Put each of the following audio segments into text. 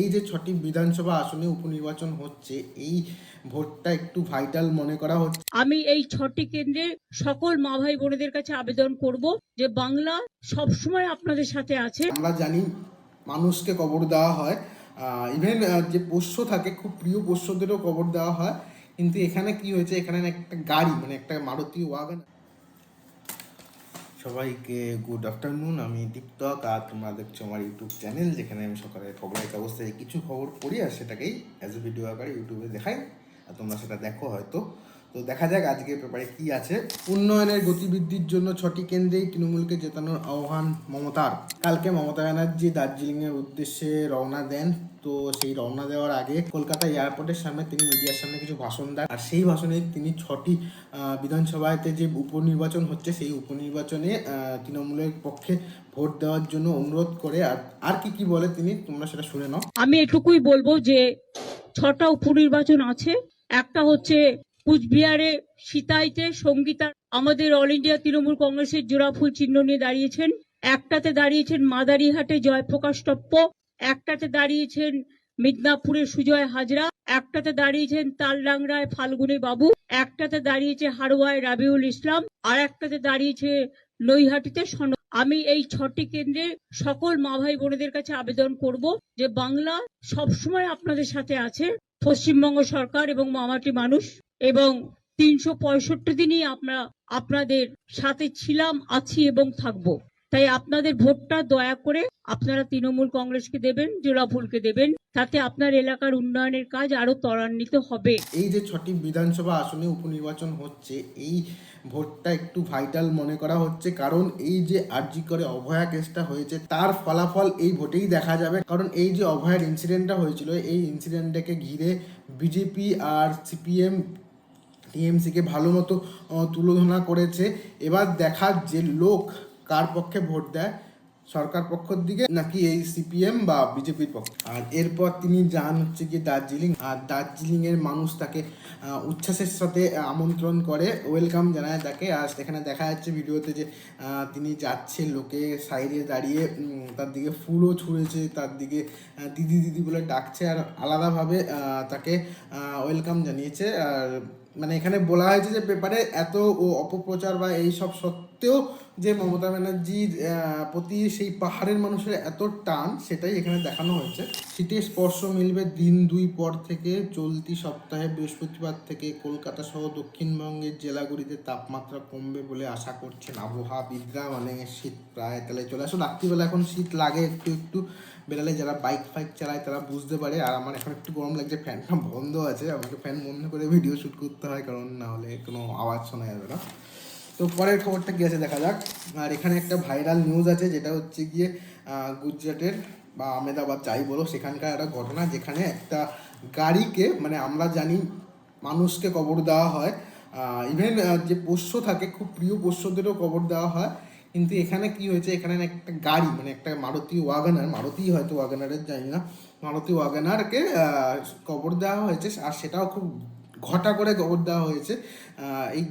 এই যে ছটি বিধানসভা আসনে উপনির্বাচন হচ্ছে এই ভোটটা একটু ভাইটাল মনে করা হচ্ছে। আমি এই ছটি কেন্দ্রে সকল মা ভাই বোনেদের কাছে আবেদন করব যে বাংলা সবসময় আপনাদের সাথে আছে। আমরা জানি মানুষকে কবর দেওয়া হয়। ইভেন যে পোষ্য থাকে খুব প্রিয় পোষ্যদেরও কবর দেওয়া হয়। কিন্তু এখানে কি হয়েছে? এখানে একটা গাড়ি মানে একটা মারুতি ওয়াগন সবাইকে গুড আফটারনুন আমি দীপ্তক আর তোমরা দেখছ আমার ইউটিউব চ্যানেল যেখানে আমি সকালে খবরের কাগজ কিছু খবর পড়ি আর সেটাকেই অ্যাজ এ ভিডিও আকারে ইউটিউবে দেখাই। আর তোমরা সেটা দেখো হয়তো। তো দেখা যাক আজকের পেপারে কি আছে। উন্নয়নের গতিবৃদ্ধির জন্য ছটি কেন্দ্রেই তৃণমূলকে জেতানোর আহ্বান মমতার। কালকে মমতা ব্যানার্জি দার্জিলিং এর উদ্দেশ্যে রওনা দেন। তো সেই রওনা দেওয়ার আগে কলকাতা এয়ারপোর্টের সামনে তিনি মিডিয়ার সামনে কিছু ভাষণ দেন। আর সেই ভাষণে তিনি ছটি বিধানসভাতে যে উপনির্বাচন হচ্ছে, সেই উপনির্বাচনে তৃণমূলের পক্ষে ভোট দেওয়ার জন্য অনুরোধ করে আর আর কি কি বলে তিনি তোমরা সেটা শুনে নাও। আমি এটুকুই বলব যে ছটা উপনির্বাচন আছে। একটা হচ্ছে কুচবিহারে সিতাইতে সঙ্গীতা আমাদের অল ইন্ডিয়া তৃণমূল কংগ্রেসের জোড়াফুল চিহ্ন নিয়ে দাঁড়িয়েছেন। একটাতে দাঁড়িয়েছেন মাদারিহাটে জয়প্রকাশ টপ্প, একটাতে দাঁড়িয়েছেন মিদনাপুরে সুজয় হাজরা, একটাতে দাঁড়িয়েছেন তালডাংরায় ফাল্গুনী বাবু, একটাতে দাঁড়িয়েছে হারোয়ায় রাবিউল ইসলাম, আর একটাতে দাঁড়িয়েছে নৈহাটিতে সন আমি এই ছটি কেন্দ্রে সকল মা ভাই বোনেদের কাছে আবেদন করব যে বাংলা সবসময় আপনাদের সাথে আছে। পশ্চিমবঙ্গ সরকার এবং মামাটি মানুষ এবং তিনশো পঁয়ষট্টি দিনই আমরা আপনাদের সাথে ছিলাম, আছি এবং থাকব। তাই আপনাদের ভোটটা দয়া করে আপনারা তৃণমূল কংগ্রেসকে দেবেন, জোড়াফুলকে দেবেন, তাতে আপনার এলাকার উন্নয়নের কাজ আরও ত্বরান্বিত হবে। এই যে ছটি বিধানসভা আসনে উপনির্বাচন হচ্ছে, এই ভোটটা একটু ভাইটাল মনে করা হচ্ছে, কারণ এই যে আরজি করে অভয়া কেসটা হয়েছে, তার ফলাফল এই ভোটেই দেখা যাবে। কারণ এই যে অভয়ার ইনসিডেন্টটা হয়েছিল, এই ইনসিডেন্টটাকে ঘিরে বিজেপি আর সিপিএম, টিএমসিকে ভালো মতো তুলোধনা করেছে। এবার দেখার যে লোক কার পক্ষে ভোট দেয়? সরকার পক্ষের দিকে নাকি এই সিপিএম বা বিজেপির পক্ষে? আর এরপর তিনি যান হচ্ছে গিয়ে দার্জিলিং। আর দার্জিলিং এর মানুষ তাকে উচ্ছ্বাসের সাথে আমন্ত্রণ করে। ওয়েলকাম জানায় তাকে। আর সেখানে দেখা যাচ্ছে ভিডিওতে যে তিনি যাচ্ছে লোকে সাইডে দাঁড়িয়ে তার দিকে ফুলও ছুঁড়েছে, তার দিকে দিদি দিদি বলে ডাকছে। আর আলাদাভাবে তাকে ওয়েলকাম জানিয়েছে। আর মানে এখানে বলা হয়েছে যে পেপারে এত ও অপপ্রচার বা এই সব সত্ত্বেও যে মমতা ব্যানার্জির প্রতি সেই পাহাড়ের মানুষের এত টান, সেটাই এখানে দেখানো হয়েছে। শীতের স্পর্শ মিলবে দিন দুই পর থেকে, চলতি সপ্তাহে বৃহস্পতিবার থেকে কলকাতা সহ দক্ষিণবঙ্গের জেলাগুলিতে তাপমাত্রা কমবে বলে আশা করছেন আবহাওয়াবিদরা। মানে শীত প্রায়, তাহলে চলে আসো রাত্রিবেলা এখন শীত লাগে, একটু একটু বেড়ালে যারা বাইক ফাইক চালায় তারা বুঝতে পারে। আর আমার এখন একটু গরম লাগছে ফ্যানটা বন্ধ আছে, আমাকে ফ্যান বন্ধ করে ভিডিও শ্যুট করতে হয়, কারণ না হলে কোনো আওয়াজ শোনা যাবে না। তো পরের খবরটা কি আছে দেখা যাক। আর এখানে একটা ভাইরাল নিউজ আছে, যেটা হচ্ছে গিয়ে গুজরাটের বা আহমেদাবাদ যাই বলো, সেখানকার একটা ঘটনা যেখানে একটা গাড়িকে মানে আমরা জানি মানুষকে কবর দেওয়া হয়। ইভেন যে পোষ্য থাকে, খুব প্রিয় পোষ্যদেরও কবর দেওয়া হয়। কিন্তু এখানে কি হয়েছে, এখানে একটা গাড়ি মানে একটা মারুতি ওয়াগানার, মারুতি হয়তো ওয়াগানারের, জানি না। মারুতি ওয়াগানারকে কবর দেওয়া হয়েছে, আর সেটাও খুব ঘটা করে কবর দেওয়া হয়েছে। এই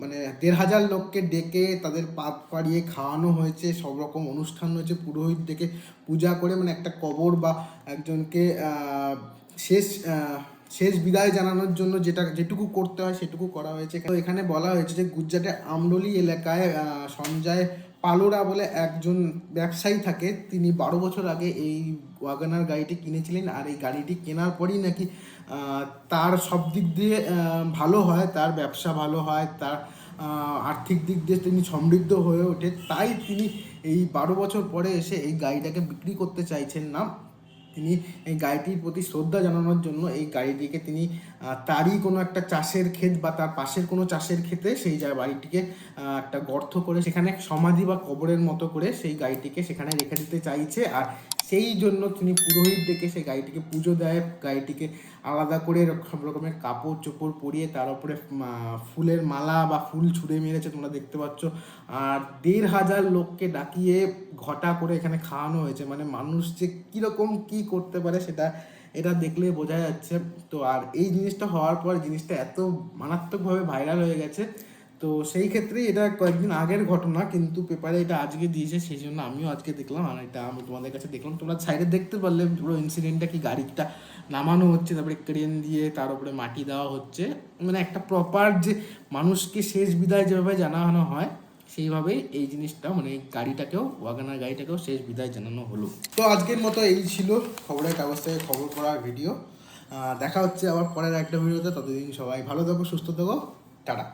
মানে দেড় হাজার লোককে ডেকে তাদের পাত পাড়িয়ে খাওয়ানো হয়েছে, সব রকম অনুষ্ঠান হয়েছে, পুরোহিত ডেকে পূজা করে মানে একটা কবর বা একজনকে শেষ শেষ বিদায় জানানোর জন্য যেটা, যেটুকু করতে হয় সেটুকু করা হয়েছে। এখানে বলা হয়েছে যে গুজরাটের আমরলি এলাকায় সঞ্জয় পালোরা বলে একজন ব্যবসায়ী থাকে, তিনি বারো বছর আগে এই ওয়াগানার গাড়িটি কিনেছিলেন আর এই গাড়িটি কেনার পরই নাকি তার সব দিক দিয়ে ভালো হয়, তার ব্যবসা ভালো হয়, তার আর্থিক দিক দিয়ে তিনি সমৃদ্ধ হয়ে ওঠে। তাই তিনি এই বারো বছর পরে এসে এই গাড়িটাকে বিক্রি করতে চাইছেন না তিনি এই গাড়িটির প্রতি শ্রদ্ধা জানানোর জন্য এই গাড়িটিকে তিনি তারই কোনো একটা চাষের ক্ষেত বা তার পাশের কোনো চাষের ক্ষেতে সেই যা বাড়িটিকে একটা গর্ত করে সেখানে সমাধি বা কবরের মতো করে সেই গাড়িটিকে সেখানে রেখে দিতে চাইছে। আর সেই জন্য তিনি পুরোহিত ডেকে সেই গাড়িটিকে পুজো দেয়। গাড়িটিকে আলাদা করে সব রকমের কাপড় চোপড় পরিয়ে তার উপরে ফুলের মালা বা ফুল ছুঁড়ে মেরেছে তোমরা দেখতে পাচ্ছ। আর দেড় হাজার লোককে ডাকিয়ে ঘটা করে এখানে খাওয়ানো হয়েছে। মানে মানুষ যে কীরকম কী করতে পারে সেটা, এটা দেখলে বোঝা যাচ্ছে। তো আর এই জিনিসটা হওয়ার পর জিনিসটা এত মারাত্মকভাবে ভাইরাল হয়ে গেছে তো সেই ক্ষেত্রে এটা কয়েকদিন আগের ঘটনা, কিন্তু পেপারে এটা আজকে দিয়েছে, সেই জন্য আমিও আজকে দেখলাম, আর এটা আমি তোমাদের কাছে দেখলাম। তোমরা সাইডে দেখতে পারলে পুরো ইনসিডেন্টটা কি গাড়িটা নামানো হচ্ছে, তারপরে ক্রেন দিয়ে তার উপরে মাটি দেওয়া হচ্ছে। মানে একটা প্রপার যে মানুষকে শেষ বিদায় যেভাবে জানানো হয়, সেইভাবেই এই জিনিসটা মানে গাড়িটাকেও, ওয়াগানার গাড়িটাকেও শেষ বিদায় জানানো হলো। তো আজকের মতো এই ছিল খবরের কাগজ থেকে খবর পড়ার ভিডিও দেখা হচ্ছে আবার পরের একটা ভিডিওতে ততদিন সবাই ভালো থাকো, সুস্থ থাকো, টাটা।